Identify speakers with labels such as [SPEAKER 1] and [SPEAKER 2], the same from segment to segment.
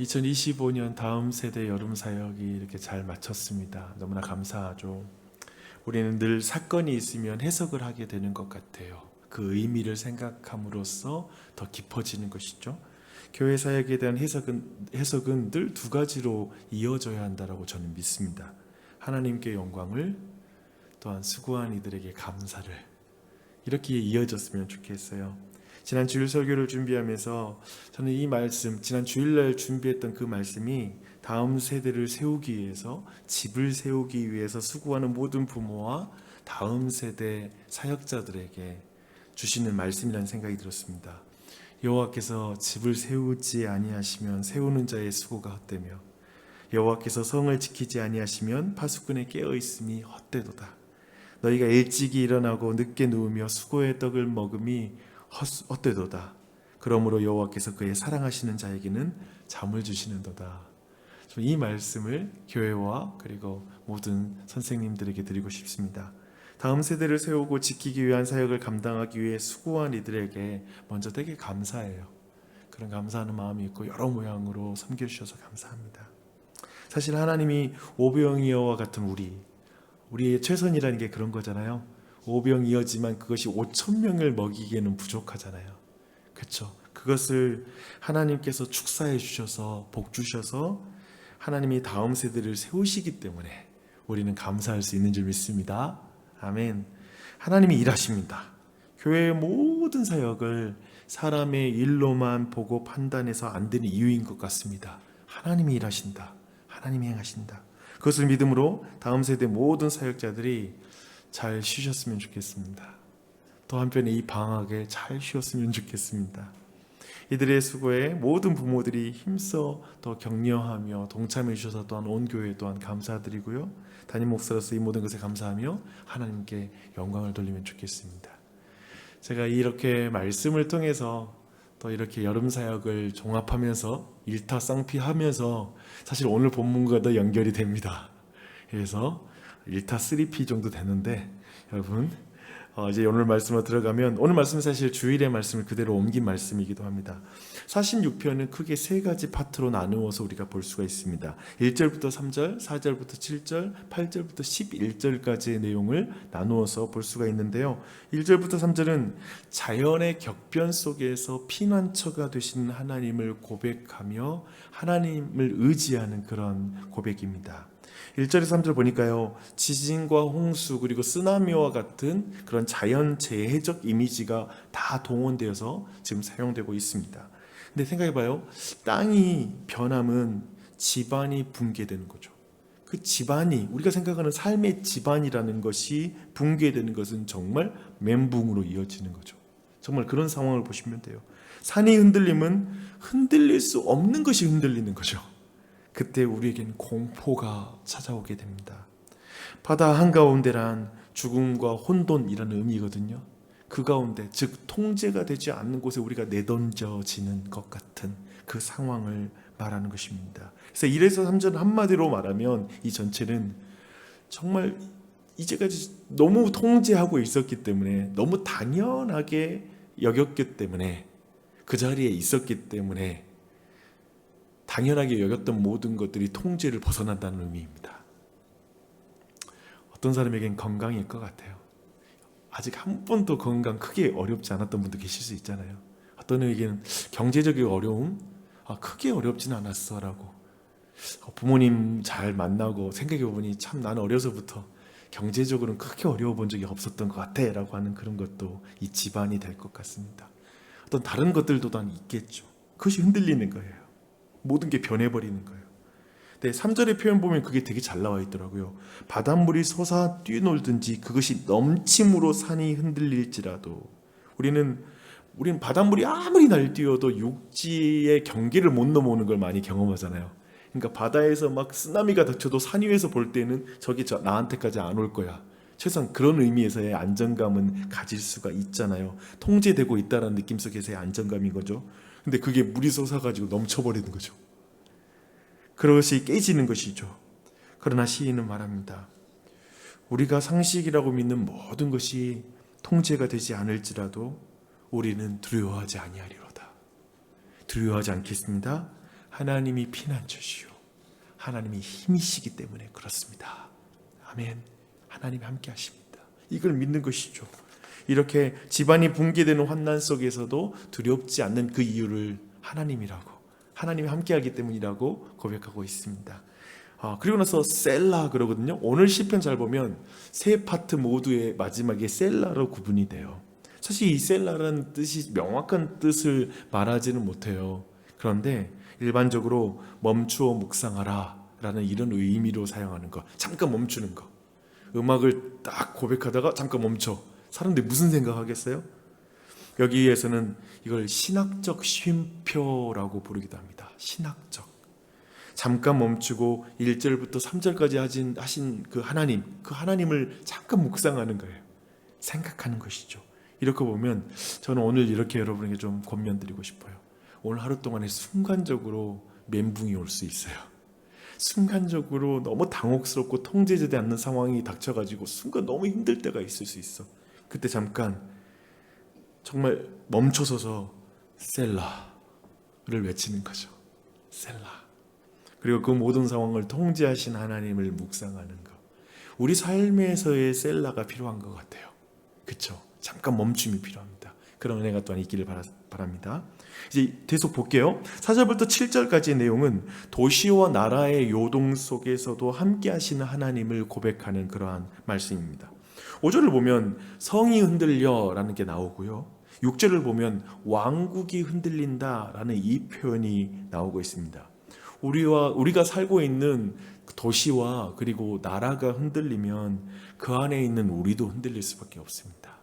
[SPEAKER 1] 2025년 다음 세대 여름 사역이 이렇게 잘 마쳤습니다. 너무나 감사하죠. 우리는 늘 사건이 있으면 해석을 하게 되는 것 같아요. 그 의미를 생각함으로써 더 깊어지는 것이죠. 교회 사역에 대한 해석은 해석은 늘 두 가지로 이어져야 한다라고 저는 믿습니다. 하나님께 영광을 또한 수고한 이들에게 감사를 이렇게 이어졌으면 좋겠어요. 지난 주일 설교를 준비하면서 저는 이 말씀, 지난 주일날 준비했던 그 말씀이 다음 세대를 세우기 위해서 집을 세우기 위해서 수고하는 모든 부모와 다음 세대 사역자들에게 주시는 말씀이라는 생각이 들었습니다. 여호와께서 집을 세우지 아니하시면 세우는 자의 수고가 헛되며 여호와께서 성을 지키지 아니하시면 파수꾼의 깨어 있음이 헛되도다. 너희가 일찍이 일어나고 늦게 누우며 수고의 떡을 먹음이 헛- 헛되도다. 그러므로 여호와께서 그의 사랑하시는 자에게는 잠을 주시는도다. 이 말씀을 교회와 그리고 모든 선생님들에게 드리고 싶습니다. 다음 세대를 세우고 지키기 위한 사역을 감당하기 위해 수고한 이들에게 먼저 되게 감사해요. 그런 감사하는 마음이 있고 여러 모양으로 섬겨주셔서 감사합니다. 사실 하나님이 오병이어와 같은 우리, 우리의 최선이라는 게 그런 거잖아요. 오병이어지만 그것이 5천 명을 먹이기에는 부족하잖아요. 그렇죠. 그것을 하나님께서 축사해 주셔서 복 주셔서 하나님이 다음 세대를 세우시기 때문에 우리는 감사할 수 있는 줄 믿습니다. 아멘. 하나님이 일하십니다. 교회의 모든 사역을 사람의 일로만 보고 판단해서 안 되는 이유인 것 같습니다. 하나님이 일하신다. 하나님이 행하신다. 그것을 믿음으로 다음 세대 모든 사역자들이 잘 쉬셨으면 좋겠습니다. 또 한편에 이 방학에 잘 쉬었으면 좋겠습니다. 이들의 수고에 모든 부모들이 힘써 더 격려하며 동참해 주셔서 또한 온 교회 또한 감사드리고요. 담임 목사로서 이 모든 것에 감사하며 하나님께 영광을 돌리면 좋겠습니다. 제가 이렇게 말씀을 통해서 또 이렇게 여름 사역을 종합하면서 일타쌍피하면서 사실 오늘 본문과도 연결이 됩니다. 그래서 일타 3P 정도 되는데 여러분 어, 이제 오늘 말씀으로 들어가면 오늘 말씀은 사실 주일의 말씀을 그대로 옮긴 말씀이기도 합니다. 46편은 크게 세 가지 파트로 나누어서 우리가 볼 수가 있습니다. 1절부터 3절, 4절부터 7절, 8절부터 11절까지의 내용을 나누어서 볼 수가 있는데요. 1절부터 3절은 자연의 격변 속에서 피난처가 되신 하나님을 고백하며 하나님을 의지하는 그런 고백입니다. 1절에서 3절 보니까요. 지진과 홍수 그리고 쓰나미와 같은 그런 자연 재해적 이미지가 다 동원되어서 지금 사용되고 있습니다. 근데 생각해 봐요. 땅이 변함은 집안이 붕괴되는 거죠. 그 집안이 우리가 생각하는 삶의 집안이라는 것이 붕괴되는 것은 정말 멘붕으로 이어지는 거죠. 정말 그런 상황을 보시면 돼요. 산이 흔들림은 흔들릴 수 없는 것이 흔들리는 거죠. 그때 우리에겐 공포가 찾아오게 됩니다. 바다 한가운데란 죽음과 혼돈이라는 의미거든요. 그 가운데 즉 통제가 되지 않는 곳에 우리가 내던져지는 것 같은 그 상황을 말하는 것입니다. 그래서 1에서 3절 한마디로 말하면 이 전체는 정말 이제까지 너무 통제하고 있었기 때문에 너무 당연하게 여겼기 때문에 그 자리에 있었기 때문에 당연하게 여겼던 모든 것들이 통제를 벗어난다는 의미입니다. 어떤 사람에겐 건강일 것 같아요. 아직 한 번도 건강 크게 어렵지 않았던 분도 계실 수 있잖아요. 어떤 에게는 경제적인 어려움, 아, 크게 어렵진 않았어라고. 어, 부모님 잘 만나고 생각해 보니 참 나는 어려서부터 경제적으로는 크게 어려워 본 적이 없었던 것 같아 라고 하는 그런 것도 이 집안이 될 것 같습니다. 어떤 다른 것들도 단 있겠죠. 그것이 흔들리는 거예요. 모든 게 변해버리는 거예요. 네, 3절의 표현 보면 그게 되게 잘 나와 있더라고요. 바닷물이 솟아 뛰놀든지 그것이 넘침으로 산이 흔들릴지라도 우리는 우리는 바닷물이 아무리 날뛰어도 육지의 경계를 못 넘어오는 걸 많이 경험하잖아요. 그러니까 바다에서 막 쓰나미가 닥쳐도 산 위에서 볼 때는 저기 저 나한테까지 안 올 거야. 최소한 그런 의미에서의 안정감은 가질 수가 있잖아요. 통제되고 있다는 느낌 속에서의 안정감인 거죠. 근데 그게 물이 솟아가지고 넘쳐버리는 거죠. 그것이 깨지는 것이죠. 그러나 시인은 말합니다. 우리가 상식이라고 믿는 모든 것이 통제가 되지 않을지라도 우리는 두려워하지 아니하리로다. 두려워하지 않겠습니다. 하나님이 피난처시요. 하나님이 힘이시기 때문에 그렇습니다. 아멘. 하나님이 함께 하십니다. 이걸 믿는 것이죠. 이렇게 집안이 붕괴되는 환난 속에서도 두렵지 않는 그 이유를 하나님이라고 하나님이 함께하기 때문이라고 고백하고 있습니다. 아, 그리고 나서 셀라 그러거든요. 오늘 시편 잘 보면 세 파트 모두의 마지막에 셀라로 구분이 돼요. 사실 이 셀라라는 뜻이 명확한 뜻을 말하지는 못해요. 그런데 일반적으로 멈추어 묵상하라 라는 이런 의미로 사용하는 거. 잠깐 멈추는 거. 음악을 딱 고백하다가 잠깐 멈춰. 사람들이 무슨 생각하겠어요? 여기에서는 이걸 신학적 쉼표라고 부르기도 합니다. 신학적. 잠깐 멈추고 1절부터 3절까지 하신, 하신 그 하나님, 그 하나님을 잠깐 묵상하는 거예요. 생각하는 것이죠. 이렇게 보면 저는 오늘 이렇게 여러분에게 좀 권면드리고 싶어요. 오늘 하루 동안에 순간적으로 멘붕이 올 수 있어요. 순간적으로 너무 당혹스럽고 통제되지 않는 상황이 닥쳐가지고 순간 너무 힘들 때가 있을 수 있어. 그때 잠깐 정말 멈춰서서 셀라를 외치는 거죠. 셀라. 그리고 그 모든 상황을 통제하신 하나님을 묵상하는 것. 우리 삶에서의 셀라가 필요한 것 같아요. 그렇죠? 잠깐 멈춤이 필요합니다. 그런 은혜가 또한 있기를 바라, 바랍니다. 이제 계속 볼게요. 4절부터 7절까지의 내용은 도시와 나라의 요동 속에서도 함께 하시는 하나님을 고백하는 그러한 말씀입니다. 5절을 보면 성이 흔들려라는 게 나오고요. 6절을 보면 왕국이 흔들린다라는 이 표현이 나오고 있습니다. 우리와 우리가 살고 있는 도시와 그리고 나라가 흔들리면 그 안에 있는 우리도 흔들릴 수밖에 없습니다.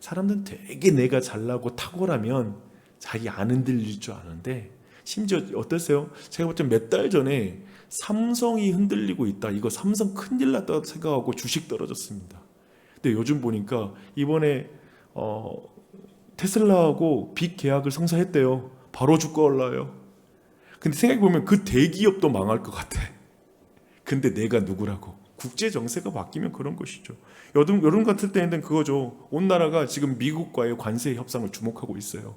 [SPEAKER 1] 사람들은 되게 내가 잘나고 탁월하면 자기 안 흔들릴 줄 아는데 심지어 어떠세요? 제가 볼 때 몇 달 전에 삼성이 흔들리고 있다. 이거 삼성 큰일 났다 생각하고 주식 떨어졌습니다. 근데 요즘 보니까 이번에 어, 테슬라하고 빅 계약을 성사했대요. 바로 주가 올라요. 근데 생각해 보면 그 대기업도 망할 것 같아. 근데 내가 누구라고? 국제 정세가 바뀌면 그런 것이죠. 여름 여름 같을 때는 그거죠. 온 나라가 지금 미국과의 관세 협상을 주목하고 있어요.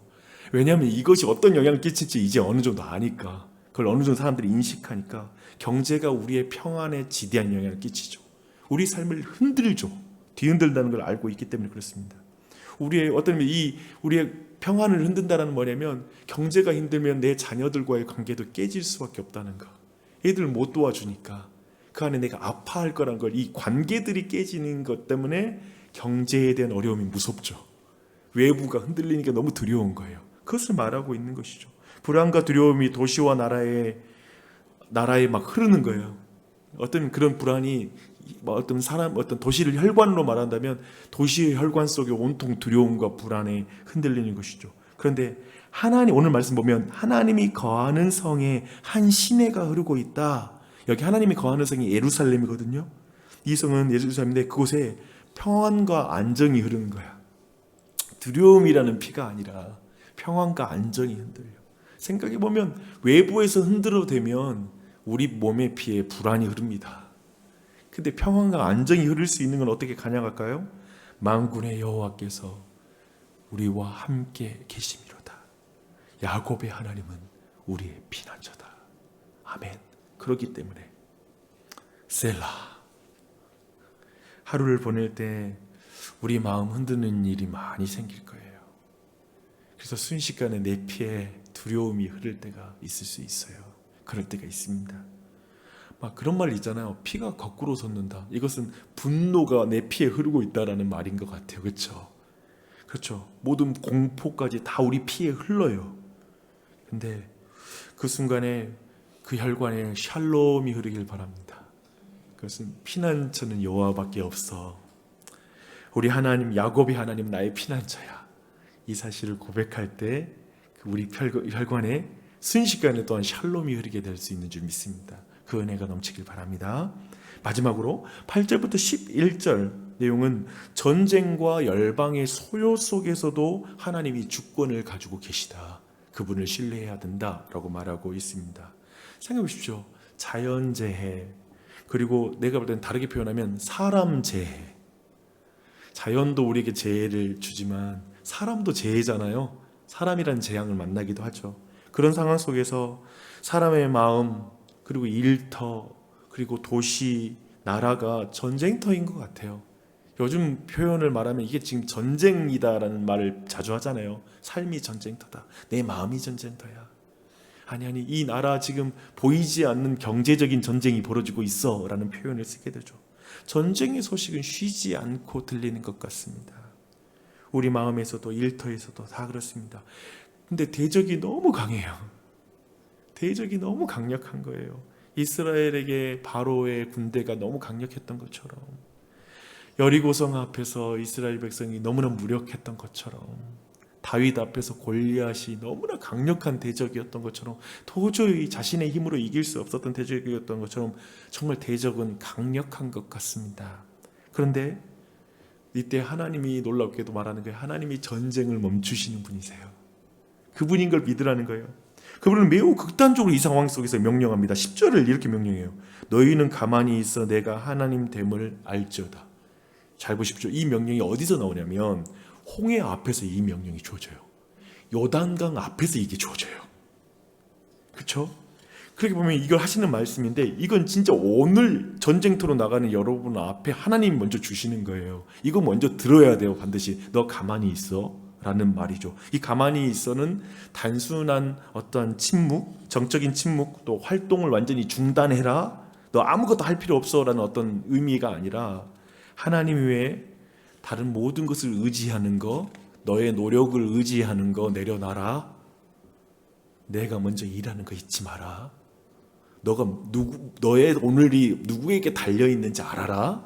[SPEAKER 1] 왜냐하면 이것이 어떤 영향을 끼칠지 이제 어느 정도 아니까. 그걸 어느 정도 사람들이 인식하니까 경제가 우리의 평안에 지대한 영향을 끼치죠. 우리 삶을 흔들죠. 뒤흔들다는 걸 알고 있기 때문에 그렇습니다. 우리의 어떤 이 우리의 평안을 흔든다라는 뭐냐면 경제가 힘들면 내 자녀들과의 관계도 깨질 수밖에 없다는 거. 애들 못 도와주니까 그 안에 내가 아파할 거란 걸 이 관계들이 깨지는 것 때문에 경제에 대한 어려움이 무섭죠. 외부가 흔들리니까 너무 두려운 거예요. 그것을 말하고 있는 것이죠. 불안과 두려움이 도시와 나라에 나라에 막 흐르는 거예요. 어떤 그런 불안이 뭐 어떤 사람 어떤 도시를 혈관으로 말한다면 도시의 혈관 속에 온통 두려움과 불안에 흔들리는 것이죠. 그런데 하나님 오늘 말씀 보면 하나님이 거하는 성에 한 시내가 흐르고 있다. 여기 하나님이 거하는 성이 예루살렘이거든요. 이 성은 예루살렘인데 그곳에 평안과 안정이 흐르는 거야. 두려움이라는 피가 아니라 평안과 안정이 흔들려. 생각해 보면 외부에서 흔들어 대면 우리 몸의 피에 불안이 흐릅니다. 근데 평안과 안정이 흐를 수 있는 건 어떻게 가능할까요? 만군의 여호와께서 우리와 함께 계심이로다. 야곱의 하나님은 우리의 피난처다. 아멘. 그렇기 때문에 셀라 하루를 보낼 때 우리 마음 흔드는 일이 많이 생길 거예요. 그래서 순식간에 내 피에 두려움이 흐를 때가 있을 수 있어요. 그럴 때가 있습니다. 막 그런 말 있잖아요. 피가 거꾸로 솟는다. 이것은 분노가 내 피에 흐르고 있다라는 말인 것 같아요. 그렇죠? 그렇죠. 모든 공포까지 다 우리 피에 흘러요. 근데 그 순간에 그 혈관에 샬롬이 흐르길 바랍니다. 그것은 피난처는 여호와밖에 없어. 우리 하나님 야곱이 하나님 나의 피난처야. 이 사실을 고백할 때그 우리 혈관에 순식간에 또한 샬롬이 흐르게 될 수 있는 줄 믿습니다. 그 은혜가 넘치길 바랍니다. 마지막으로 8절부터 11절 내용은 전쟁과 열방의 소요 속에서도 하나님이 주권을 가지고 계시다. 그분을 신뢰해야 된다라고 말하고 있습니다. 생각해 보십시오. 자연재해 그리고 내가 볼 때는 다르게 표현하면 사람 재해 자연도 우리에게 재해를 주지만 사람도 재해잖아요. 사람이란 재앙을 만나기도 하죠. 그런 상황 속에서 사람의 마음 그리고 일터 그리고 도시 나라가 전쟁터인 것 같아요. 요즘 표현을 말하면 이게 지금 전쟁이다라는 말을 자주 하잖아요. 삶이 전쟁터다. 내 마음이 전쟁터야. 아니 아니 이 나라 지금 보이지 않는 경제적인 전쟁이 벌어지고 있어라는 표현을 쓰게 되죠. 전쟁의 소식은 쉬지 않고 들리는 것 같습니다. 우리 마음에서도 일터에서도 다 그렇습니다. 근데 대적이 너무 강해요. 대적이 너무 강력한 거예요. 이스라엘에게 바로의 군대가 너무 강력했던 것처럼 여리고성 앞에서 이스라엘 백성이 너무나 무력했던 것처럼 다윗 앞에서 골리앗이 너무나 강력한 대적이었던 것처럼 도저히 자신의 힘으로 이길 수 없었던 대적이었던 것처럼 정말 대적은 강력한 것 같습니다. 그런데 이때 하나님이 놀랍게도 말하는 거예요. 하나님이 전쟁을 멈추시는 분이세요. 그분인 걸 믿으라는 거예요. 그분은 매우 극단적으로 이 상황 속에서 명령합니다. 10절을 이렇게 명령해요. 너희는 가만히 있어 내가 하나님 됨을 알지어다. 잘 보십시오. 이 명령이 어디서 나오냐면 홍해 앞에서 이 명령이 주어져요. 요단강 앞에서 이게 주어져요. 그렇죠? 그렇게 보면 이걸 하시는 말씀인데 이건 진짜 오늘 전쟁터로 나가는 여러분 앞에 하나님 먼저 주시는 거예요. 이거 먼저 들어야 돼요. 반드시 너 가만히 있어. 라는 말이죠. 이 가만히 있어는 단순한 어떤 침묵, 정적인 침묵, 또 활동을 완전히 중단해라. 너 아무것도 할 필요 없어 라는 어떤 의미가 아니라 하나님 외에 다른 모든 것을 의지하는 거, 너의 노력을 의지하는 거 내려놔라. 내가 먼저 일하는 거 잊지 마라. 너가 누구 너의 오늘이 누구에게 달려 있는지 알아라.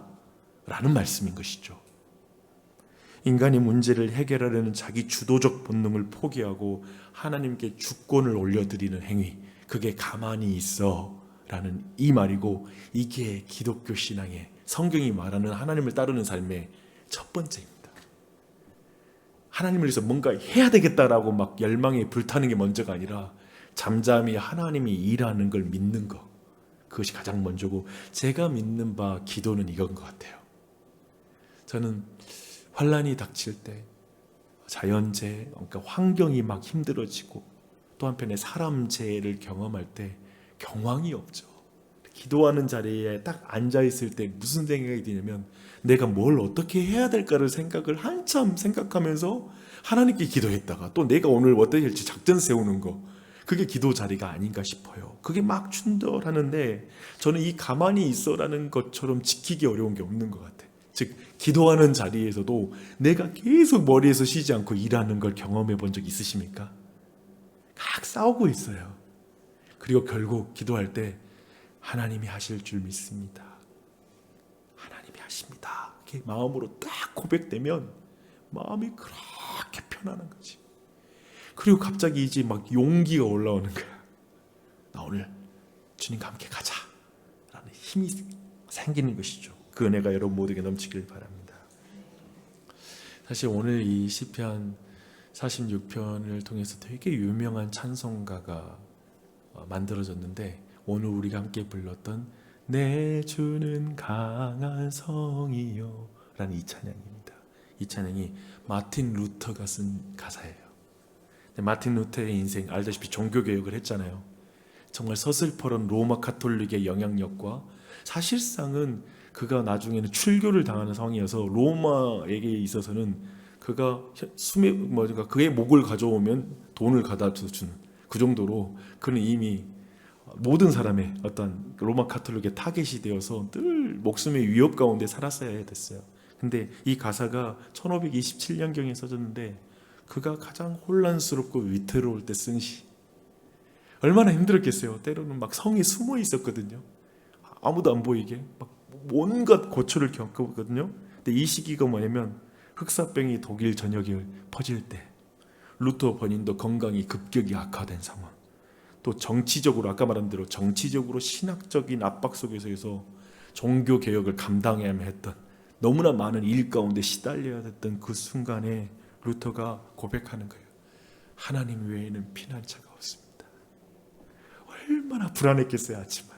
[SPEAKER 1] 라는 말씀인 것이죠. 인간이 문제를 해결하려는 자기 주도적 본능을 포기하고 하나님께 주권을 올려드리는 행위. 그게 가만히 있어. 라는 이 말이고 이게 기독교 신앙의 성경이 말하는 하나님을 따르는 삶의 첫 번째입니다. 하나님을 위해서 뭔가 해야 되겠다라고 막 열망에 불타는 게 먼저가 아니라 잠잠히 하나님이 일하는 걸 믿는 것. 그것이 가장 먼저고 제가 믿는 바 기도는 이건 것 같아요. 저는 환란이 닥칠 때 자연재해, 그러니까 환경이 막 힘들어지고 또 한편에 사람 재해를 경험할 때 경황이 없죠. 기도하는 자리에 딱 앉아 있을 때 무슨 생각이 드냐면 내가 뭘 어떻게 해야 될까를 생각을 한참 생각하면서 하나님께 기도했다가 또 내가 오늘 어떻게 할지 작전 세우는 거 그게 기도 자리가 아닌가 싶어요. 그게 막 춘돌하는데 저는 이 가만히 있어라는 것처럼 지키기 어려운 게 없는 것 같아요. 즉 기도하는 자리에서도 내가 계속 머리에서 쉬지 않고 일하는 걸 경험해 본 적 있으십니까? 각 싸우고 있어요. 그리고 결국 기도할 때 하나님이 하실 줄 믿습니다. 하나님이 하십니다. 이렇게 마음으로 딱 고백되면 마음이 그렇게 편안한 거지. 그리고 갑자기 이제 막 용기가 올라오는 거야. 나 오늘 주님과 함께 가자. 라는 힘이 생기는 것이죠. 그 은혜가 여러분 모두에게 넘치길 바랍니다. 사실 오늘 이 시편 46편을 통해서 되게 유명한 찬송가가 어, 만들어졌는데 오늘 우리가 함께 불렀던 내 주는 강한 성이요 라는 이 찬양입니다. 이 찬양이 마틴 루터가 쓴 가사예요. 마틴 루터의 인생 알다시피 종교개혁을 했잖아요. 정말 서슬퍼런 로마 카톨릭의 영향력과 사실상은 그가 나중에는 출교를 당하는 상황이어서 로마에게 있어서는 그가 수매 뭐가 그의 목을 가져오면 돈을 가다 주는 그 정도로 그는 이미 모든 사람의 어떤 로마 카톨릭의 타겟이 되어서 늘 목숨의 위협 가운데 살았어야 됐어요. 근데 이 가사가 1527년경에 써졌는데 그가 가장 혼란스럽고 위태로울 때 쓴 시. 얼마나 힘들었겠어요. 때로는 막 성에 숨어 있었거든요. 아무도 안 보이게 막 온갖 고초를 겪었거든요. 근데 이 시기가 뭐냐면 흑사병이 독일 전역에 퍼질 때 루터 번인도 건강이 급격히 악화된 상황. 또 정치적으로 아까 말한 대로 정치적으로 신학적인 압박 속에서 종교 개혁을 감당해야 했던 너무나 많은 일 가운데 시달려야 됐던 그 순간에 루터가 고백하는 거예요. 하나님 외에는 피난처가 없습니다. 얼마나 불안했겠어요 아침마다.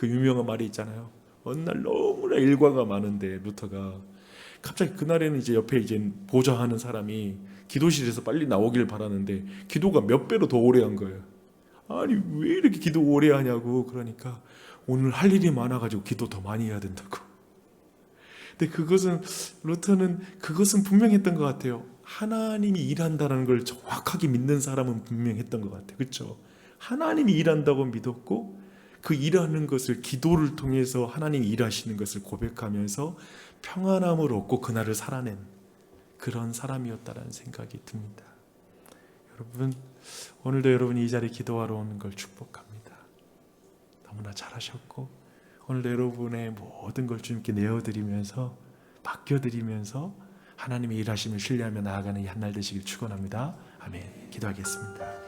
[SPEAKER 1] 그 유명한 말이 있잖아요. 어느 날 너무나 일과가 많은데 루터가 갑자기 그날에는 이제 옆에 이제 보좌하는 사람이 기도실에서 빨리 나오길 바라는데 기도가 몇 배로 더 오래 한 거예요. 아니 왜 이렇게 기도 오래 하냐고 그러니까 오늘 할 일이 많아가지고 기도 더 많이 해야 된다고. 근데 그것은 루터는 그것은 분명했던 것 같아요. 하나님이 일한다는 걸 정확하게 믿는 사람은 분명했던 것 같아요. 그렇죠? 하나님이 일한다고 믿었고 그 일하는 것을 기도를 통해서 하나님이 일하시는 것을 고백하면서 평안함을 얻고 그날을 살아낸 그런 사람이었다라는 생각이 듭니다. 여러분 오늘도 여러분이 이 자리에 기도하러 오는 걸 축복합니다. 너무나 잘하셨고 오늘도 여러분의 모든 걸 주님께 내어드리면서 맡겨드리면서 하나님의 일하심을 신뢰하며 나아가는 이 한 날 되시길 축원합니다. 아멘. 기도하겠습니다.